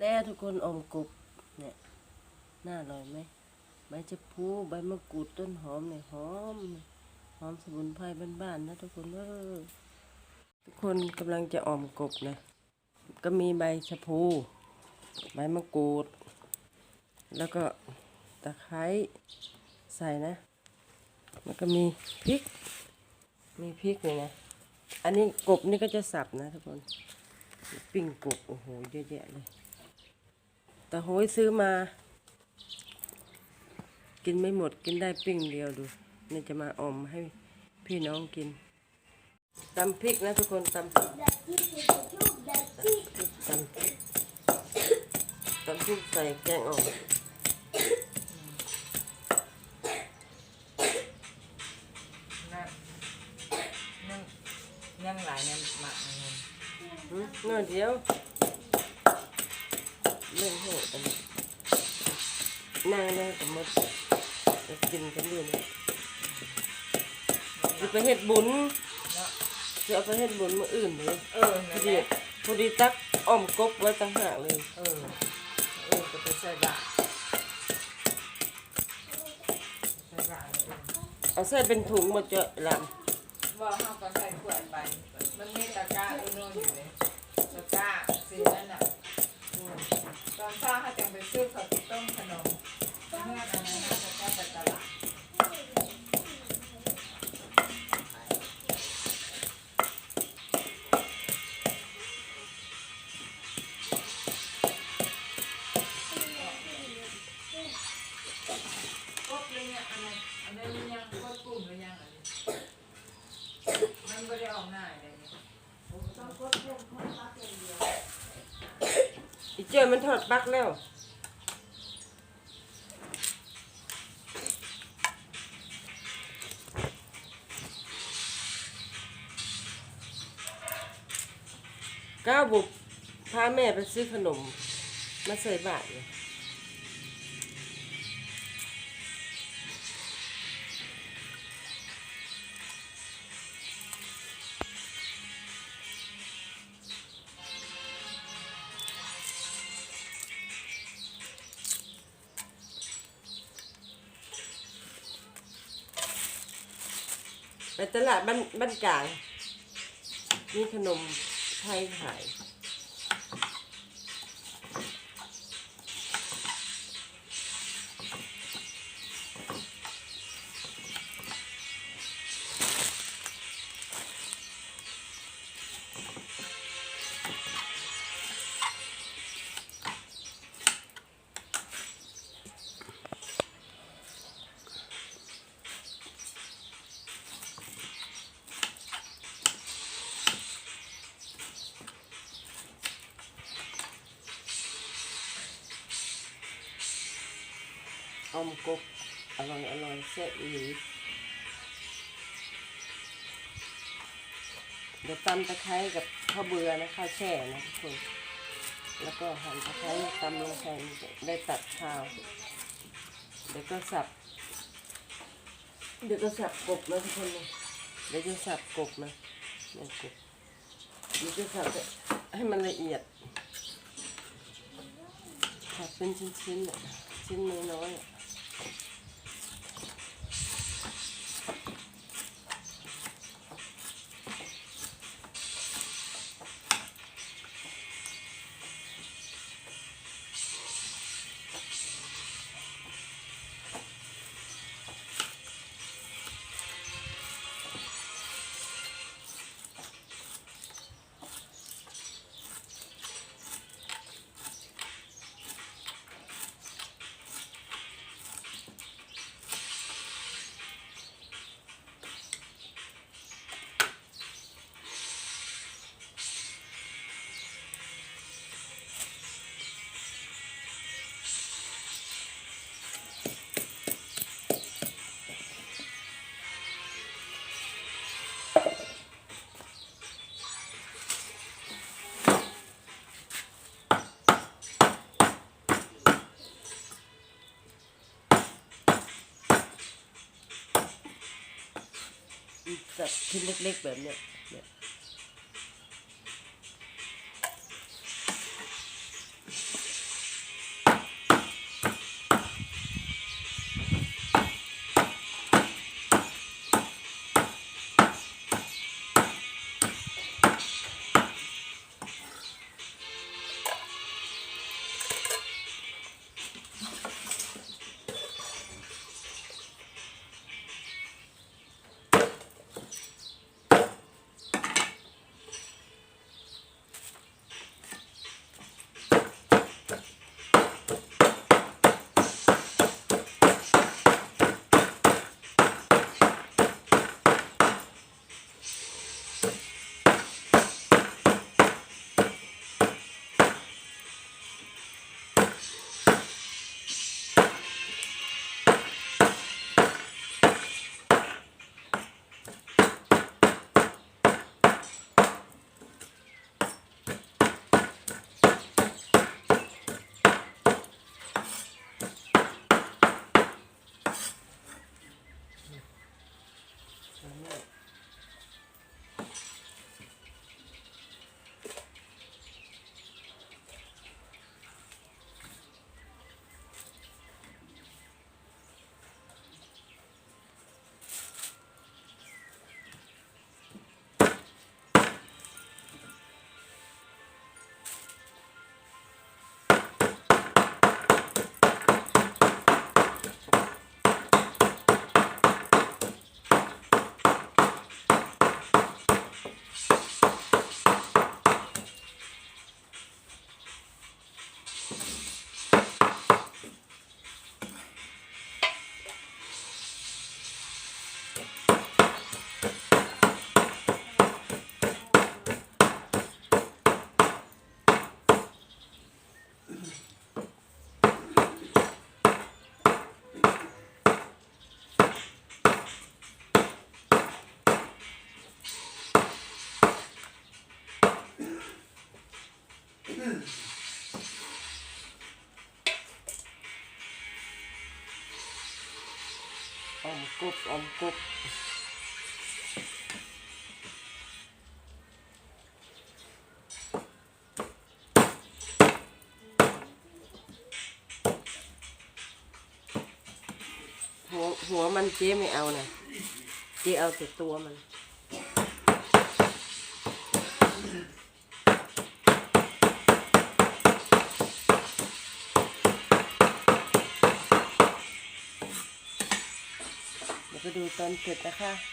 แล้วทุกคนอมกบเนี่ยน่าอร่อยไหมใบชะพูใบมะกรูดต้นหอมเนี่ยหอมหอมสมุนไพรบ้านๆนะทุกคนเออทุกคนกำลังจะออมกบนะก็มีใบชะพูใบมะกรูด แล้วก็ตะไคร้ใส่นะแล้วก็มีพริก มีพริกเลยนะ อันนี้กบนี่ก็จะสับนะทุกคน ปิ้งกบ โอ้โห เยอะแยะเลย แต่โหยซื้อมา กินไม่หมดกินได้ปิ้งเดียวดูนี่จะมาอมให้พี่น้องกินตำพริกนะทุกคนตำพริกตำพริกตำพริกใส่แกงอ่อมนั่งนั่งยังหลายเนี่ยหมักเงินหืมน้อยเดียว นางได้กับมดจะกินกันอยู่นะจะไปเฮ็ดบุญเนาะจะเอาไปเฮ็ดบุญมื้ออื่นเลยเออพนั่อนแหดีละพอดีตักอ้อมกบไว้ต่างหากเลย เออเออจะไปใส่บาตรใส่บาตรเออเอาใส่เป็นถุงมาเจาะลว่าเฮาก็ใส่ขวดไป มันมีตะกร้าเออโน่นอยู่เลยตะกร้าสีนั่ อีเจ้ยมันทอดปักแล้วก้าวบุกพาแม่ไปซื้อขนม มาใส่บาตรเลย ตลาดบ้านบ้านกลางมีขนมไทยขาย อมกบอร่อยอร่อยแซ่บอีหลีเดี๋ยวตำตะไคร้กับข้าวเบื่อนะข้าวแช่นะทุกคน แล้วก็หั่นตะไคร้ตำลงไปได้ตัดข้าว เดี๋ยวก็สับ เดี๋ยวก็สับกบนะทุกคนนะเดี๋ยวจะสับกบนะเนี่ยกบเดี๋ยวจะสับให้มันละเอียดสับเป็นชิ้นๆน่ะชิ้นน้อยๆ ชิ้นเล็กๆแบบเนี้ย อมกบออมกบหัวหัวมันเจ๊ไม่เอานะเจ๊เอาแต่ตัวมัน ดูตอนเสร็จนะคะ